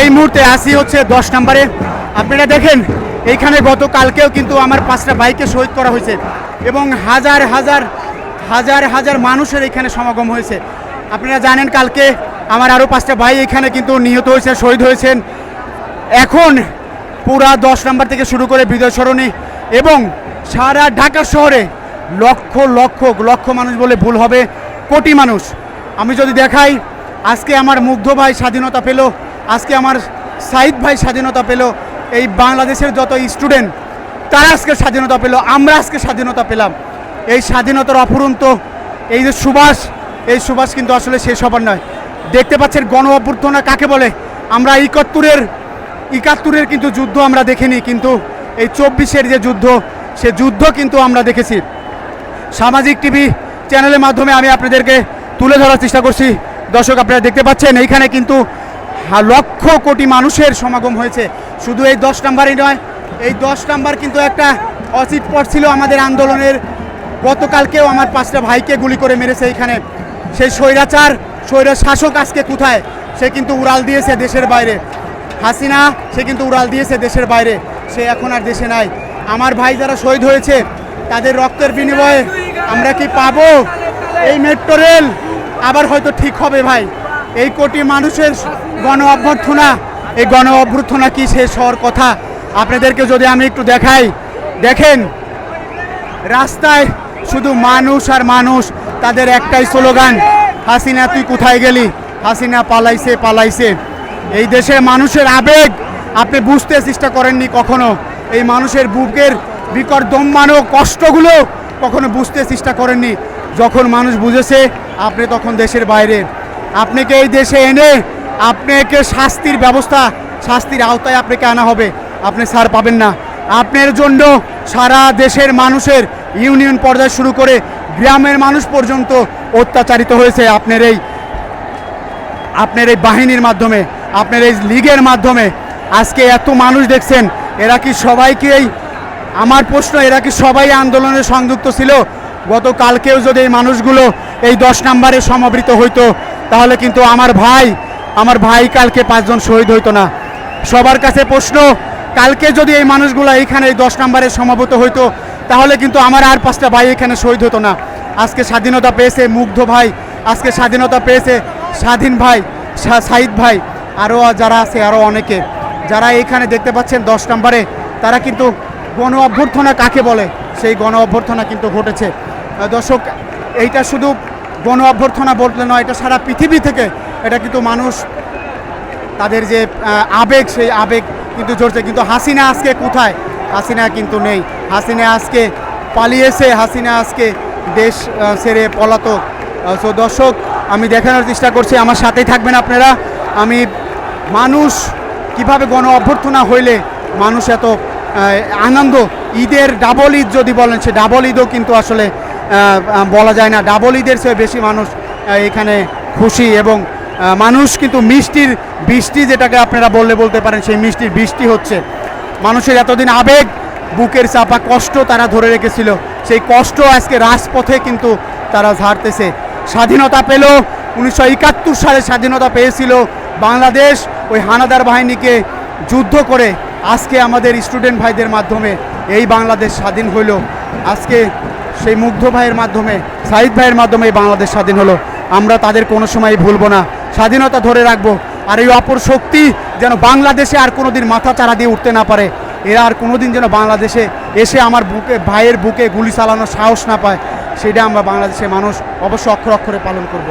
এই মুহূর্তে আসি হচ্ছে দশ নম্বরে। আপনারা দেখেন, এইখানে গতকালকেও কিন্তু আমার পাঁচটা বাইকে শহীদ করা হয়েছে এবং হাজার হাজার হাজার হাজার মানুষের এখানে সমাগম হয়েছে। আপনারা জানেন কালকে আমার আরও পাঁচটা ভাই এখানে কিন্তু নিহত হয়েছে, শহীদ হয়েছেন। এখন পুরা দশ নম্বর থেকে শুরু করে বিজয় সরণি এবং সারা ঢাকা শহরে লক্ষ লক্ষ লক্ষ মানুষ বলে ভুল হবে, কোটি মানুষ। আমি যদি দেখাই, আজকে আমার মুগ্ধ ভাই স্বাধীনতা পেল আজকে আমার সাইদ ভাই স্বাধীনতা পেল, এই বাংলাদেশের যত স্টুডেন্ট তারা আজকে স্বাধীনতা পেল, আমরা আজকে স্বাধীনতা পেলাম। এই স্বাধীনতার অফুরন্ত এই যে সুবাস এই সুবাস কিন্তু আসলে শেষ হবার নয়। দেখতে পাচ্ছেন গণ অভ্যর্থনা কাকে বলে? আমরা একাত্তরের একাত্তরের কিন্তু যুদ্ধ আমরা দেখিনি, কিন্তু এই চব্বিশের যে যুদ্ধ, সে যুদ্ধ কিন্তু আমরা দেখেছি। সামাজিক টিভি চ্যানেলের মাধ্যমে আমি আপনাদেরকে তুলে ধরার চেষ্টা করছি। দর্শক, আপনারা দেখতে পাচ্ছেন, এইখানে কিন্তু লক্ষ কোটি মানুষের সমাগম হয়েছে। শুধু এই দশ নাম্বারই নয়, এই দশ নাম্বার কিন্তু একটা অচিত পথ ছিল আমাদের আন্দোলনের। গতকালকেও আমার পাঁচটা ভাইকে গুলি করে মেরেছে এইখানে। সেই স্বৈরাচার, স্বৈরা শাসক আজকে কোথায়? সে কিন্তু উড়াল দিয়েছে দেশের বাইরে। হাসিনা, সে কিন্তু উড়াল দিয়েছে দেশের বাইরে। সে এখন আর দেশে নাই। আমার ভাই যারা শহীদ হয়েছে, তাদের রক্তের বিনিময়ে আমরা কি পাবো? এই মেট্রো রেল আবার হয়তো ঠিক হবে ভাই। এই কোটি মানুষের গণ অভ্যর্থনা, এই গণ অভ্যর্থনা কি শেষ হওয়ার কথা? আপনাদেরকে যদি আমি একটু দেখাই, দেখেন, রাস্তায় শুধু মানুষ আর মানুষ, তাদের একটাই স্লোগান, হাসিনা, তুই কোথায় গেলি? হাসিনা পালাইছে পালাইছে। এই দেশের মানুষের আবেগ, আপনি বুঝতে চেষ্টা করেননি কখনো? এই মানুষের বুকের বিকট দম্মানো কষ্টগুলো কখনো বুঝতে চেষ্টা করেননি? যখন মানুষ বুঝেছে, আপনি তখন দেশের বাইরে। আপনাকে এই দেশে এনে আপনাকে শাস্তির ব্যবস্থা, শাস্তির আওতায় আপনাকে আনা হবে। আপনি ছাড় পাবেন না। আপনার জন্য সারা দেশের মানুষের ইউনিয়ন পর্যায়ে শুরু করে গ্রামের মানুষ পর্যন্ত অত্যাচারিত হয়েছে আপনার এই আপনার এই বাহিনীর মাধ্যমে, আপনার এই লীগের মাধ্যমে। আজকে এত মানুষ দেখছেন, এরা কি সবাইকেই আমার প্রশ্ন, এরা কি সবাই আন্দোলনে সংযুক্ত ছিল? গতকালকেও যদি এই মানুষগুলো এই দশ নম্বরে সমাবৃত হইতো তাহলে কিন্তু আমার ভাই আমার ভাই কালকে পাঁচজন শহীদ হইতো না। সবার কাছে প্রশ্ন, কালকে যদি এই মানুষগুলো এইখানে এই দশ নম্বরে সমাবেত হইতো, তাহলে কিন্তু আমার আর পাঁচটা ভাই এখানে শহীদ হতো না। আজকে স্বাধীনতা পেয়েছে মুগ্ধ ভাই, আজকে স্বাধীনতা পেয়েছে স্বাধীন ভাই, সা- সাইদ ভাই আরও যারা আছে আরও অনেকে। যারা এইখানে দেখতে পাচ্ছেন দশ নম্বরে, তারা কিন্তু গণ অভ্যর্থনা কাকে বলে? সেই গণ অভ্যর্থনা কিন্তু ঘটেছে। দর্শক, এইটা শুধু গণ অভ্যর্থনা বলতে নয়, এটা সারা পৃথিবী থেকে, এটা কিন্তু মানুষ তাদের যে আবেগ, সেই আবেগ কিন্তু ঝরছে। কিন্তু হাসিনা আজকে কোথায়? হাসিনা কিন্তু নেই। হাসিনা আজকে পালিয়েছে, হাসিনা আজকে দেশ ছেড়ে পলাতক। সো দর্শক, আমি দেখানোর চেষ্টা করছি, আমার সাথেই থাকবেন আপনারা। আমি মানুষ, কীভাবে গণ অভ্যর্থনা হইলে মানুষ এত আনন্দ? ঈদের ডাবল ঈদ যদি বলেন, সে ডাবল ঈদও কিন্তু আসলে বলা যায় না ডাবল ঈদের চেয়ে বেশি মানুষ এখানে খুশি এবং মানুষ কিন্তু মিষ্টির বৃষ্টি যেটাকে আপনারা বললে বলতে পারেন, সেই মিষ্টির বৃষ্টি হচ্ছে। মানুষের এতদিন আবেগ, বুকের চাপা কষ্ট তারা ধরে রেখেছিল। সেই কষ্ট আজকে রাজপথে কিন্তু তারা ঝাড়তেছে। স্বাধীনতা পেল, উনিশশো একাত্তর সালে স্বাধীনতা পেয়েছিল বাংলাদেশ। ওই হানাদার বাহিনীকে যুদ্ধ করে আজকে আমাদের স্টুডেন্ট ভাইদের মাধ্যমে এই বাংলাদেশ স্বাধীন হইল। আজকে সেই মুগ্ধ ভাইয়ের মাধ্যমে সাইদ ভাইয়ের মাধ্যমে বাংলাদেশ স্বাধীন হলো। আমরা তাদের কোনো সময় ভুলবো না। স্বাধীনতা ধরে রাখব। আর এই অপর শক্তি যেন বাংলাদেশে আর কোনো দিন মাথা চারা দিয়ে উঠতে না পারে। এরা আর কোনো দিন যেন বাংলাদেশে এসে আমার বুকে, ভাইয়ের বুকে গুলি চালানোর সাহস না পায়, সেটা আমরা বাংলাদেশের মানুষ অবশ্য অক্ষর অক্ষরে পালন করব।